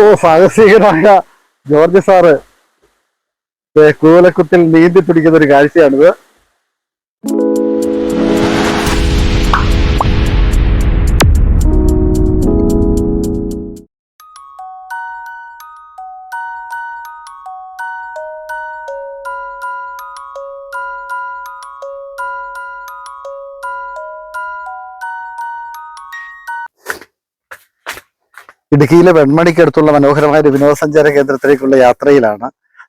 ഓ സാഹസികനായ George sir. കൂലക്കുത്തിൽ നീന്തി പിടിക്കുന്ന ഒരു കാഴ്ചയാണിത്. ഇടുക്കിയിലെ വെൺമണിക്കടുത്തുള്ള മനോഹരമായ ഒരു വിനോദസഞ്ചാര കേന്ദ്രത്തിലേക്കുള്ള യാത്രയിലാണ്.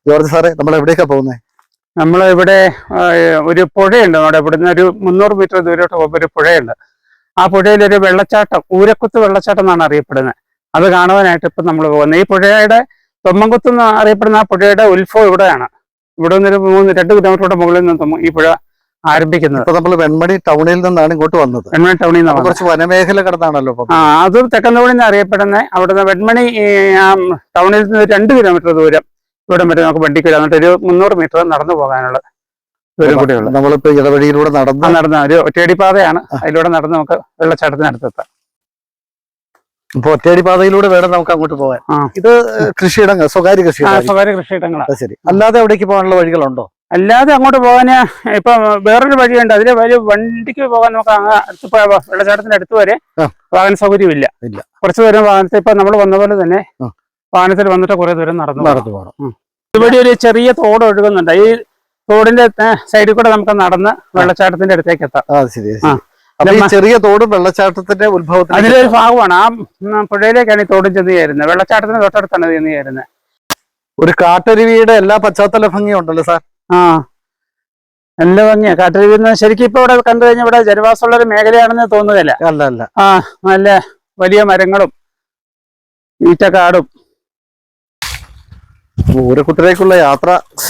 ജോർജ് സാറേ നമ്മൾ എവിടേക്കാ പോകുന്നത് നമ്മൾ ഇവിടെ ഒരു പുഴയുണ്ട് നമ്മുടെ ഇവിടുന്ന് ഒരു മുന്നൂറ് മീറ്റർ ദൂരോട്ട് പോകുമ്പോൾ ഒരു പുഴയുണ്ട്. ആ പുഴയിൽ ഒരു വെള്ളച്ചാട്ടം ഊരക്കുത്ത് വെള്ളച്ചാട്ടം എന്നാണ് അറിയപ്പെടുന്നത്. അത് കാണുവാനായിട്ട് ഇപ്പം നമ്മൾ പോകുന്നത്. ഈ പുഴയുടെ തൊമ്മങ്കുത്ത് എന്ന് അറിയപ്പെടുന്ന ആ പുഴയുടെ ഉത്ഭവം ഇവിടെയാണ്. ഇവിടെ നിന്നൊരു മൂന്ന് രണ്ട് കിലോമീറ്ററുടെ മുകളിൽ നിന്ന് ഈ പുഴ ആരംഭിക്കുന്നത്. ഇപ്പൊ നമ്മൾ വെൺമണി ടൗണിൽ നിന്നാണ് ഇങ്ങോട്ട് വന്നത്. വെൺമണി ടൗണിൽ നിന്നാണ് കുറച്ച് വനമേഖല കടന്നാണല്ലോ ആ അത് തെക്കന്തോണി എന്ന് അറിയപ്പെടുന്ന അവിടുന്ന് വെൺമണി ടൗണിൽ നിന്ന് രണ്ട് കിലോമീറ്റർ ദൂരം ഇവിടെ വരെ നമുക്ക് വണ്ടിക്ക് വരാം എന്നിട്ട് ഒരു മുന്നൂറ് മീറ്റർ നടന്നു പോകാനുള്ള ദൂരം കൂടിയുള്ളത് നമ്മളിപ്പോ ഇടവഴിയിലൂടെ നടന്ന് നടന്ന ഒരു ഒറ്റയടിപ്പാതയാണ്. അതിലൂടെ നടന്ന് നമുക്ക് വെള്ളച്ചാട്ടത്തിനടുത്തെത്താം ഇപ്പൊ ഒറ്റയടി പാതയിലൂടെ വേണം നമുക്ക് അങ്ങോട്ട് പോകാൻ. ഇത് കൃഷിയിടങ്ങൾ സ്വകാര്യ കൃഷി സ്വകാര്യ കൃഷിയിടങ്ങളാണ്. ശരി. അല്ലാതെ അവിടേക്ക് പോകാനുള്ള വഴികളുണ്ടോ? അല്ലാതെ അങ്ങോട്ട് പോകാൻ ഇപ്പൊ വേറൊരു വഴിയുണ്ട്. അതിലെ വഴി വണ്ടിക്ക് പോകാൻ നമുക്ക് അടുത്ത് വെള്ളച്ചാട്ടത്തിന്റെ അടുത്ത് വരെ. വാഹന സൗകര്യം ഇല്ല. കുറച്ചു ദൂരം വാഹനത്തിൽ ഇപ്പൊ നമ്മൾ വന്ന പോലെ തന്നെ. വാഹനത്തിൽ വന്നിട്ട് കുറെ ദൂരം നടന്നു നടന്നു പോകണം ഇവിടെ ഒരു ചെറിയ തോട് ഒഴുകുന്നുണ്ട്. ഈ തോടിന്റെ സൈഡിൽ കൂടെ നമുക്ക് നടന്ന് വെള്ളച്ചാട്ടത്തിന്റെ അടുത്തേക്ക് എത്താം. ചെറിയ തോട് വെള്ളച്ചാട്ടത്തിന്റെ ഉത്ഭവത്തിൽ ഒരു ഭാഗമാണ്. ആ പുഴയിലേക്കാണ് ഈ തോടും ചെന്ന് ചേരുന്നത് വെള്ളച്ചാട്ടത്തിന് തൊട്ടടുത്താണ് ചെന്ന് ചേരുന്നത് ഒരു കാട്ടരുവിയുടെ എല്ലാ പശ്ചാത്തല ഭംഗിയും ഉണ്ടല്ലോ സാർ. ആ. നല്ല ഭംഗിയാ. കാട്ടരുവിന്ന് ശരിക്കും ഇപ്പൊ ഇവിടെ കണ്ടു കഴിഞ്ഞാൽ ഇവിടെ ജനവാസമുള്ള ഒരു മേഖലയാണെന്ന് തോന്നുന്നില്ല അല്ല അല്ല. ആ നല്ല വലിയ മരങ്ങളും ഈറ്റ കാടും ഊരക്കുട്ടിലേക്കുള്ള യാത്ര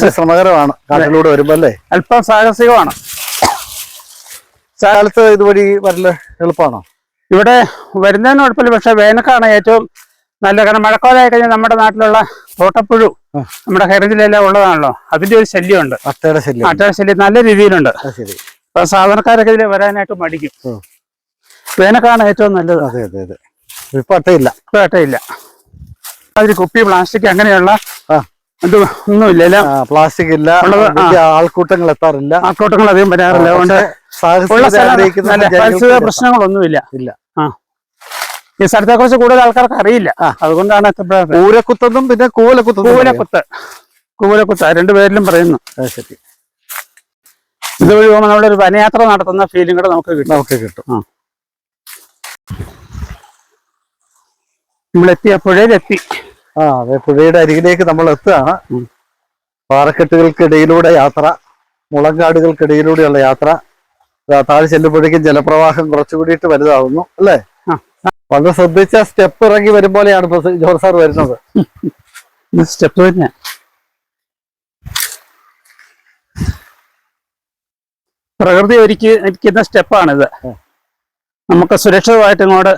ശ്രമകരമാണ്. കാട്ടിലൂടെ വരുമ്പോ അല്ലേ? അല്പം സാഹസികമാണ്. കാലത്ത് ഇതുവഴി വരൽ എളുപ്പമാണോ? ഇവിടെ വരുന്നതിന് കുഴപ്പമില്ല. പക്ഷെ വേനൽക്കാണ് ഏറ്റവും നല്ല കാരണം മഴക്കാലമായി കഴിഞ്ഞാൽ നമ്മുടെ നാട്ടിലുള്ള തോട്ടപ്പുഴു നമ്മുടെ ഹെറിജിലെല്ലാം ഉള്ളതാണല്ലോ. അതിന്റെ ഒരു ശല്യമുണ്ട്. അട്ടയുടെ ശല്യം. അട്ട ശല്യം നല്ല രീതിയിലുണ്ട്. അപ്പൊ സാധാരണക്കാരൊക്കെ ഇതിൽ വരാനായിട്ട് മടിക്കും. വേനക്കാണ് ഏറ്റവും നല്ലത്. അതെ അതെ അതെ. ഇപ്പൊ അട്ടയില്ല. ഇപ്പൊ അട്ടയില്ല. അതിൽ കുപ്പി പ്ലാസ്റ്റിക് അങ്ങനെയുള്ള. ഇത് ഒന്നുമില്ല. പ്ലാസ്റ്റിക് ഇല്ല. ആൾക്കൂട്ടങ്ങൾ എത്താറില്ല. ആൾക്കൂട്ടങ്ങൾ അധികം വരാറില്ല. അതുകൊണ്ട് പരിസ്ഥിതി പ്രശ്നങ്ങളൊന്നുമില്ല. ഇല്ല. ആ ഈ സ്ഥലത്തെ കുറിച്ച് കൂടുതൽ ആൾക്കാർക്ക് അറിയില്ല. ആ. അതുകൊണ്ടാണ് ഊരക്കുത്തെന്നും പിന്നെ കൂലക്കുത്ത് കൂവലക്കുത്ത്. കൂവലക്കുത്ത്. രണ്ടു പേരിലും പറയുന്നു. ശരി. ഇതുവഴി പോകുമ്പോൾ ഒരു വനയാത്ര നടത്തുന്ന ഫീലും കൂടെ നമുക്ക് കിട്ടും. നമുക്ക് കിട്ടും. നമ്മളെത്തി ആ പുഴയിലെത്തി. ആ അതെ പുഴയുടെ അരികിലേക്ക് നമ്മൾ എത്തുകയാണ്. പാറക്കെട്ടുകൾക്കിടയിലൂടെ യാത്ര മുളങ്കാടുകൾക്കിടയിലൂടെയുള്ള യാത്ര. താഴെ ചെല്ലുമ്പോഴേക്കും ജലപ്രവാഹം കുറച്ചുകൂടിയിട്ട് വലുതാവുന്നു അല്ലേ? ആ. വളരെ ശ്രദ്ധിച്ച സ്റ്റെപ്പ് ഇറങ്ങി വരും പോലെയാണ് ഇപ്പൊ ജോർജ് സാർ വരുന്നത്. സ്റ്റെപ്പ് തന്നെ പ്രകൃതി ഒരുക്കി സ്റ്റെപ്പാണ് സ്റ്റെപ്പാണിത് നമുക്ക് സുരക്ഷിതമായിട്ട് ഇങ്ങോട്ട്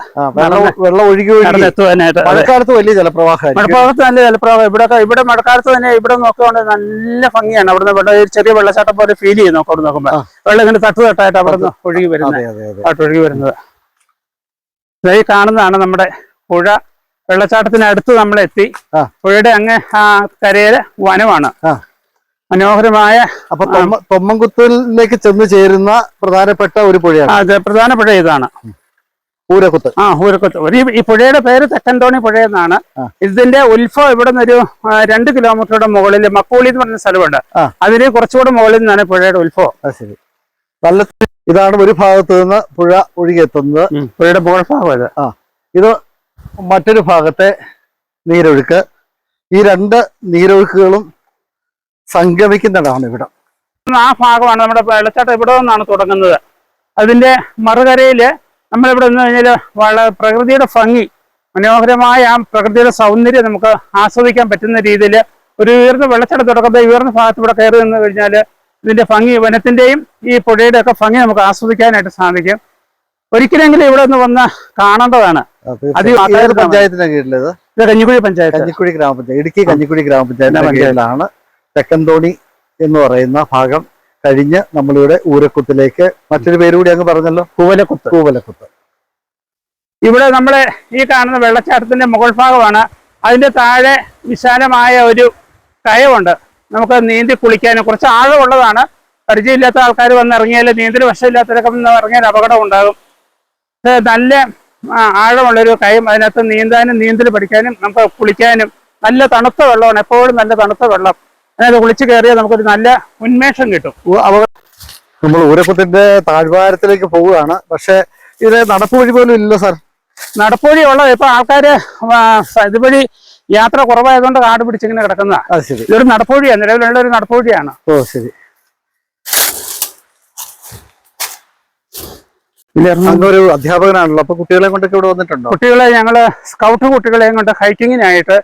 വെള്ളം ഒഴുകി എത്തുവാനായിട്ട് നടന്നെത്തുവാനായിട്ട്. മഴക്കാലത്ത് വലിയ ജലപ്രവാഹം മഴക്കാലത്ത് നല്ല ജലപ്രവാഹം. ഇവിടെ ഇവിടെ മഴക്കാലത്ത് തന്നെ ഇവിടെ നോക്കുകയാണെങ്കിൽ നല്ല ഭംഗിയാണ്. അവിടുന്ന് വെള്ളം ഒരു ചെറിയ വെള്ളച്ചാട്ടം പോലെ ഫീൽ ചെയ്യുന്നു അവിടെ നോക്കുമ്പോൾ വെള്ളം ഇങ്ങനെ തട്ട് തട്ടായിട്ട് അവിടെ ഒഴുകി വരുന്നത്. ഒഴുകി വരുന്നത്. ഈ കാണുന്നതാണ് നമ്മുടെ പുഴ. വെള്ളച്ചാട്ടത്തിനടുത്ത് നമ്മൾ എത്തി. പുഴയുടെ അങ്ങ് ആ കരയിൽ വനമാണ്. മനോഹരമായ അപ്പൊ തൊമ്മ- തൊമ്മൻകുത്തിലേക്ക് ചെന്ന് ചേരുന്ന പ്രധാനപ്പെട്ട ഒരു പുഴയാണ്. അതെ പ്രധാന പുഴ ഇതാണ്. ഊരക്കുത്ത്. ആ ഊരക്കുത്ത്. ഈ പുഴയുടെ പേര് തെക്കൻതോണി പുഴ എന്നാണ്. ഇതിന്റെ ഉത്ഭവം ഇവിടെ നിന്നൊരു രണ്ട് കിലോമീറ്ററുടെ മുകളിൽ മക്കോളി എന്ന് പറഞ്ഞ സ്ഥലമുണ്ട്. അതിന് കുറച്ചുകൂടെ മുകളിൽ നിന്നാണ് പുഴയുടെ ഉത്ഭവം ശരി. നല്ല ഇതാണ് ഒരു ഭാഗത്ത് നിന്ന് പുഴ ഒഴുകിയെത്തുന്നത്. പുഴയുടെ മുകൾ ഭാഗമല്ല ആ. ഇത് മറ്റൊരു ഭാഗത്തെ നീരൊഴുക്ക്. ഈ രണ്ട് നീരൊഴുക്കുകളും സംഗമിക്കുന്നിടമാണ് ഇവിടെ. ആ ഭാഗമാണ് നമ്മുടെ വെള്ളച്ചാട്ടം ഇവിടെ നിന്നാണ് തുടങ്ങുന്നത്. അതിന്റെ മറുകരയിൽ നമ്മളിവിടെ നിന്ന് കഴിഞ്ഞാൽ വളരെ പ്രകൃതിയുടെ ഭംഗി മനോഹരമായ ആ പ്രകൃതിയുടെ സൗന്ദര്യം നമുക്ക് ആസ്വദിക്കാൻ പറ്റുന്ന രീതിയിൽ ഒരു ഉയർന്ന വെള്ളച്ചാട്ടം തുടക്കത്തെ ഉയർന്ന ഭാഗത്ത് ഇവിടെ കയറി നിന്ന് കഴിഞ്ഞാൽ ഇതിന്റെ ഭംഗി വനത്തിന്റെയും ഈ പുഴയുടെ ഒക്കെ ഭംഗി നമുക്ക് ആസ്വദിക്കാനായിട്ട് സാധിക്കും. ഒരിക്കലെങ്കിലും ഇവിടെ നിന്ന് വന്ന് കാണേണ്ടതാണ്. അത് പഞ്ചായത്തിന്റെ കീഴിലത് ഇത്? കഞ്ഞിക്കുഴി പഞ്ചായത്ത്. കഞ്ഞിക്കുഴി ഗ്രാമപഞ്ചായത്ത്. ഇടുക്കി കഞ്ഞിക്കുഴി ഗ്രാമപഞ്ചായത്തിന്റെ പഞ്ചായത്ത്. കീഴിലാണ് തെക്കന്തോണി എന്ന് പറയുന്ന ഭാഗം കഴിഞ്ഞ് നമ്മളിവിടെ ഊരക്കുത്തിലേക്ക് മറ്റൊരു പേര് കൂടി അങ്ങ് പറഞ്ഞല്ലോ. കൂവലക്കുത്ത്. കൂവലക്കുത്ത്. ഇവിടെ നമ്മളെ ഈ കാണുന്ന വെള്ളച്ചാട്ടത്തിന്റെ മുകൾ ഭാഗമാണ്. അതിന്റെ താഴെ വിശാലമായ ഒരു കയവുണ്ട്. നമുക്ക് നീന്തി കുളിക്കാനും കുറച്ച് ആഴമുള്ളതാണ്. പരിചയമില്ലാത്ത ആൾക്കാർ വന്ന് ഇറങ്ങിയാൽ നീന്തൽ വശമില്ലാത്തവരൊക്കെ വന്ന് ഇറങ്ങിയാൽ അപകടം ഉണ്ടാകും നല്ല ആഴമുള്ളൊരു കൈയും അതിനകത്ത് നീന്താനും നീന്തൽ പഠിക്കാനും നമുക്ക് കുളിക്കാനും നല്ല തണുത്ത വെള്ളമാണ്. എപ്പോഴും നല്ല തണുത്ത വെള്ളം. അതിനകത്ത് കുളിച്ച് കയറിയാൽ നമുക്കൊരു നല്ല ഉന്മേഷം കിട്ടും. നമ്മൾ ഊരപ്പത്തിന്റെ താഴ്വാരത്തിലേക്ക് പോവുകയാണ്. പക്ഷെ ഇത് നടപ്പ് വഴി പോലും ഇല്ല സാർ. നടപ്പുവഴി ഉള്ളത് ഇപ്പൊ ആൾക്കാര് ഇതുവഴി യാത്ര കുറവായതുകൊണ്ട് കാട് പിടിച്ചിങ്ങനെ കിടക്കുന്നതാണ് ഇതൊരു നടപ്പൊഴിയാണ് നിലവിലുള്ള ഒരു നടപ്പൊഴിയാണ്. ഓ ശരി. ഒരു അധ്യാപകനാണല്ലോ അപ്പൊ കുട്ടികളെ കൊണ്ടൊക്കെ ഇവിടെ വന്നിട്ടുണ്ടോ? കുട്ടികളെ ഞങ്ങൾ സ്കൗട്ട് കുട്ടികളെയും കൊണ്ട് ഹൈക്കിങ്ങിനായിട്ട്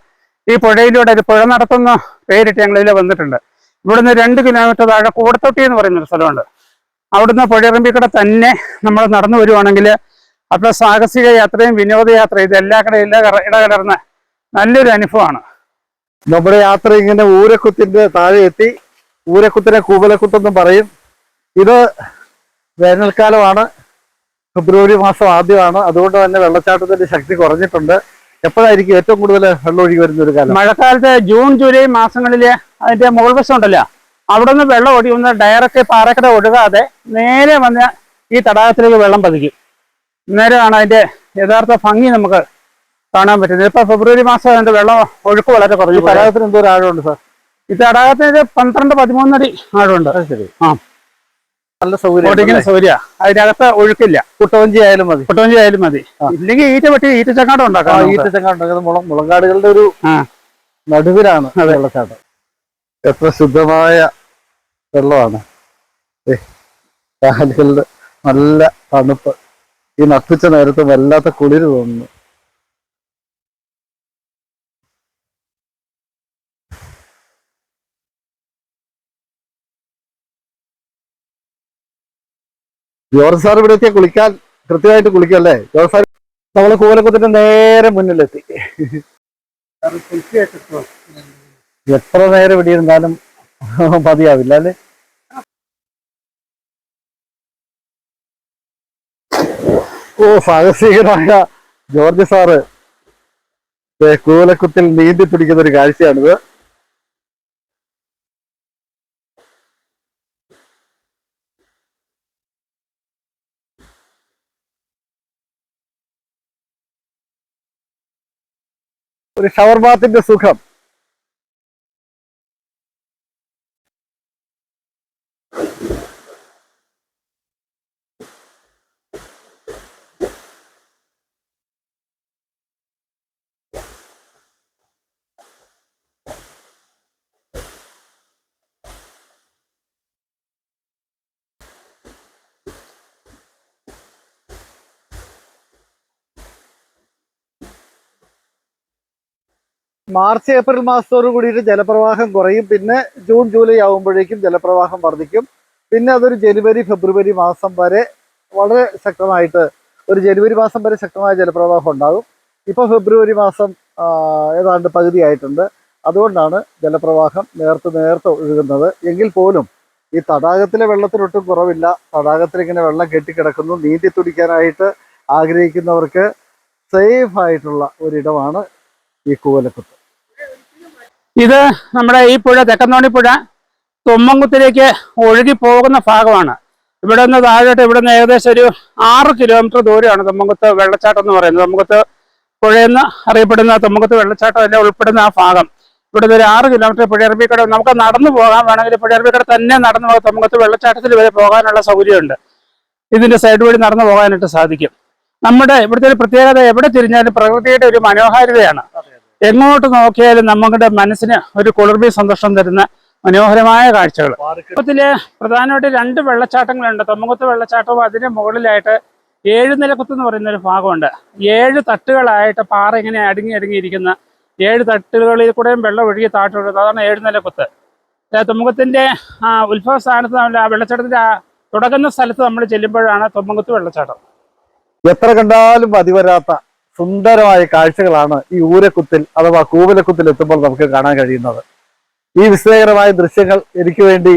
ഈ പുഴയിലൂടെ ഒരു പുഴ നടത്തുന്ന പേരിട്ട് ഞങ്ങൾ ഇതിൽ വന്നിട്ടുണ്ട്. ഇവിടുന്ന് രണ്ട് കിലോമീറ്റർ താഴെ കൂടത്തൊട്ടി എന്ന് പറയുന്ന ഒരു സ്ഥലമുണ്ട്. അവിടുന്ന് പുഴയിറമ്പിക്കൂടെ തന്നെ നമ്മൾ നടന്നു വരുവാണെങ്കിൽ അപ്പോൾ സാഹസിക യാത്രയും വിനോദയാത്രയും ഇതെല്ലാ എല്ലാ ഇടകലർന്ന നല്ലൊരു അനുഭവമാണ്. നമ്മുടെ യാത്ര ഇങ്ങനെ ഊരക്കുത്തിന്റെ താഴെ എത്തി. ഊരക്കുത്തിനെ കൂവലക്കുത്തെന്നും പറയും. ഇത് വേനൽക്കാലമാണ്. ഫെബ്രുവരി മാസം ആദ്യമാണ്. അതുകൊണ്ട് തന്നെ വെള്ളച്ചാട്ടത്തിന്റെ ശക്തി കുറഞ്ഞിട്ടുണ്ട്. എപ്പോഴായിരിക്കും ഏറ്റവും കൂടുതൽ വെള്ളം ഒഴുകി വരുന്ന ഒരു കാലം? മഴക്കാലത്ത് ജൂൺ ജൂലൈ മാസങ്ങളിൽ അതിന്റെ മുകൾ വശം ഉണ്ടല്ലോ അവിടെ നിന്ന് വെള്ളം ഒഴിയുന്ന ഡയറക്റ്റ് പാറക്കട ഒഴുകാതെ നേരെ വന്ന് ഈ തടാകത്തിലേക്ക് വെള്ളം പതിക്കും. നേരെയാണ് അതിന്റെ യഥാർത്ഥ ഭംഗി നമുക്ക് കാണാൻ പറ്റുന്നത്. ഇപ്പൊ ഫെബ്രുവരി മാസം അതിന്റെ വെള്ളം ഒഴുക്ക് വളരെ കുറഞ്ഞു തടാകത്തിന് എന്തോ ആഴമുണ്ട് സാർ. ഈ തടാകത്തിന് പന്ത്രണ്ട് പതിമൂന്നടി ആഴമുണ്ട്. ശരി. ആ. നല്ല സൗകര്യം സൗകര്യ. അതിനകത്ത് ഒഴുക്കില്ല. കുട്ടവഞ്ചി ആയാലും മതി. കുട്ടവഞ്ചി ആയാലും മതി. ഇല്ലെങ്കിൽ ഈറ്റ പറ്റി ഈറ്റ ചങ്ങാടം ഉണ്ടാക്കാം. ഈറ്റ ചങ്ങാടം മുള മുളങ്കാടുകളുടെ ഒരു. നടുവിലാണ് വെള്ളച്ചാട്ടം എത്ര ശുദ്ധമായ വെള്ളമാണ്. കാലുകളുടെ നല്ല തണുപ്പ്. ഈ നട്ടുച്ച നേരത്ത് വല്ലാത്ത കുളിര് തോന്നുന്നു. ജോർജ് സാർ ഇവിടെ എത്തിയ കുളിക്കാൻ കൃത്യമായിട്ട് കുളിക്കല്ലേ ജോർജ് സാർ നമ്മൾ കൂലക്കുത്തിന്റെ നേരെ മുന്നിലെത്തി. എത്ര നേരം ഇവിടെ ഇരുന്നാലും മതിയാവില്ല അല്ലേ? ഓ സാഹസികനായ ജോർജ് സാറ്. കൂലക്കുത്തിൽ നീന്തി പിടിക്കുന്ന ഒരു കാഴ്ചയാണിത്. ഒരു ഷവർബാത്തിന്റെ സുഖം. മാർച്ച് ഏപ്രിൽ മാസത്തോടു കൂടിയിട്ട് ജലപ്രവാഹം കുറയും. പിന്നെ ജൂൺ ജൂലൈ ആകുമ്പോഴേക്കും ജലപ്രവാഹം വർദ്ധിക്കും. പിന്നെ അതൊരു ജനുവരി ഫെബ്രുവരി മാസം വരെ വളരെ ശക്തമായിട്ട് ഒരു ജനുവരി മാസം വരെ ശക്തമായ ജലപ്രവാഹം ഉണ്ടാകും. ഇപ്പോൾ ഫെബ്രുവരി മാസം ഏതാണ്ട് പകുതിയായിട്ടുണ്ട്. അതുകൊണ്ടാണ് ജലപ്രവാഹം നേർത്ത് നേർത്ത് ഒഴുകുന്നത്. എങ്കിൽ പോലും ഈ തടാകത്തിലെ വെള്ളത്തിനൊട്ടും കുറവില്ല. തടാകത്തിൽ ഇങ്ങനെ വെള്ളം കെട്ടിക്കിടക്കുന്നു. നീന്തി തുടിക്കാനായിട്ട് ആഗ്രഹിക്കുന്നവർക്ക് സേഫ് ആയിട്ടുള്ള ഒരിടമാണ് ഈ കൂവലക്കുത്ത്. ഇത് നമ്മുടെ ഈ പുഴ തെക്കന്തോണി പുഴ തുമ്മങ്കുത്തിലേക്ക് ഒഴുകി പോകുന്ന ഭാഗമാണ്. ഇവിടെ നിന്ന് താഴോട്ട് ഇവിടെ നിന്ന് ഏകദേശം ഒരു ആറ് കിലോമീറ്റർ ദൂരമാണ് തുമ്മങ്കുത്ത് വെള്ളച്ചാട്ടം എന്ന് പറയുന്നത്. തുമ്മങ്കുത്ത് പുഴയെന്ന് അറിയപ്പെടുന്ന തുമ്മങ്കുത്ത് വെള്ളച്ചാട്ടം എല്ലാം ഉൾപ്പെടുന്ന ആ ഭാഗം. ഇവിടെ നിന്ന് ഒരു ആറ് കിലോമീറ്റർ പുഴയറബിക്കട നമുക്ക് നടന്നു പോകാൻ വേണമെങ്കിൽ പുഴയറബിക്കട തന്നെ നടന്നു പോകാം. തുമ്മങ്കുത്ത് വെള്ളച്ചാട്ടത്തിൽ വരെ പോകാനുള്ള സൗകര്യമുണ്ട്. ഇതിന്റെ സൈഡ് വഴി നടന്നു പോകാനായിട്ട് സാധിക്കും. നമ്മുടെ ഇവിടുത്തെ ഒരു പ്രത്യേകത എവിടെ തിരിഞ്ഞാലും പ്രകൃതിയുടെ ഒരു മനോഹാരിതയാണ്. എങ്ങോട്ട് നോക്കിയാലും നമ്മുടെ മനസ്സിന് ഒരു കുളിർമി സന്തോഷം തരുന്ന മനോഹരമായ കാഴ്ചകൾ. കുളത്തിൽ പ്രധാനമായിട്ട് രണ്ട് വെള്ളച്ചാട്ടങ്ങളുണ്ട്. തൊമ്മകുത്ത് വെള്ളച്ചാട്ടവും അതിന്റെ മുകളിലായിട്ട് ഏഴ് നിലക്കുത്ത് എന്ന് പറയുന്ന ഒരു ഭാഗമുണ്ട്. ഏഴ് തട്ടുകളായിട്ട് പാറ ഇങ്ങനെ അടുങ്ങി അടുങ്ങിയിരിക്കുന്ന ഏഴ് തട്ടുകളിൽ കൂടെയും വെള്ളം ഒഴുകി താഴ്ത്തുള്ളത് അതാണ് ഏഴ് നിലക്കുത്ത് ആ, ഉത്ഭവ സ്ഥാനത്ത് നമ്മൾ ആ വെള്ളച്ചാട്ടത്തിന്റെ തുടങ്ങുന്ന സ്ഥലത്ത് നമ്മൾ ചെല്ലുമ്പോഴാണ് തൊമ്മുഖത്ത് വെള്ളച്ചാട്ടം. എത്ര കണ്ടാലും മതിവരാത്ത സുന്ദരമായ കാഴ്ചകളാണ് ഈ ഊരക്കുത്തിൽ അഥവാ കൂവലക്കുത്തിൽ എത്തുമ്പോൾ നമുക്ക് കാണാൻ കഴിയുന്നത്. ഈ വിസ്മയകരമായ ദൃശ്യങ്ങൾ എനിക്ക് വേണ്ടി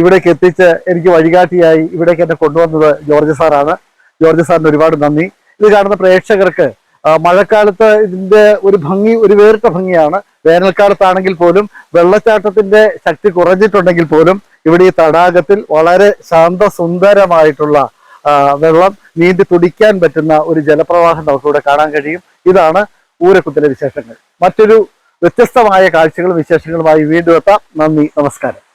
ഇവിടേക്ക് എത്തിച്ച് എനിക്ക് വഴികാട്ടിയായി ഇവിടേക്ക് എന്നെ കൊണ്ടുവന്നത് ജോർജ് സാറാണ്. ജോർജ് സാറിന് ഒരുപാട് നന്ദി. ഇത് കാണുന്ന പ്രേക്ഷകർക്ക് മഴക്കാലത്ത് ഇതിന്റെ ഒരു ഭംഗി ഒരു വേറിട്ട ഭംഗിയാണ്. വേനൽക്കാലത്താണെങ്കിൽ പോലും വെള്ളച്ചാട്ടത്തിന്റെ ശക്തി കുറഞ്ഞിട്ടുണ്ടെങ്കിൽ പോലും ഇവിടെ ഈ തടാകത്തിൽ വളരെ ശാന്തസുന്ദരമായിട്ടുള്ള വെള്ളം നീന്തി തുടിക്കാൻ പറ്റുന്ന ഒരു ജലപ്രവാഹം നമുക്കിവിടെ കാണാൻ കഴിയും. ഇതാണ് ഊരക്കുത്തിലെ വിശേഷങ്ങൾ. മറ്റൊരു വ്യത്യസ്തമായ കാഴ്ചകളും വിശേഷങ്ങളുമായി വീണ്ടും എത്താം. നന്ദി നമസ്കാരം.